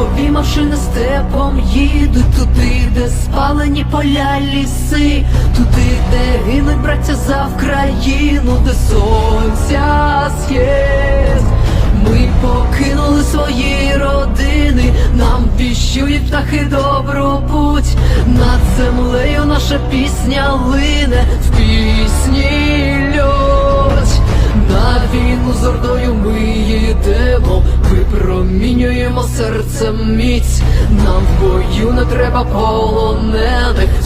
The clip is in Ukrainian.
Чергові машини степом їдуть туди, де спалені поля ліси, туди, де гинуть браття за Вкраїну, де сонця схід. Ми покинули свої родини, нам віщують птахи добру путь. Над землею наша пісня лине в пісні випромінюємо серцем міць. Нам в бою не треба полонених.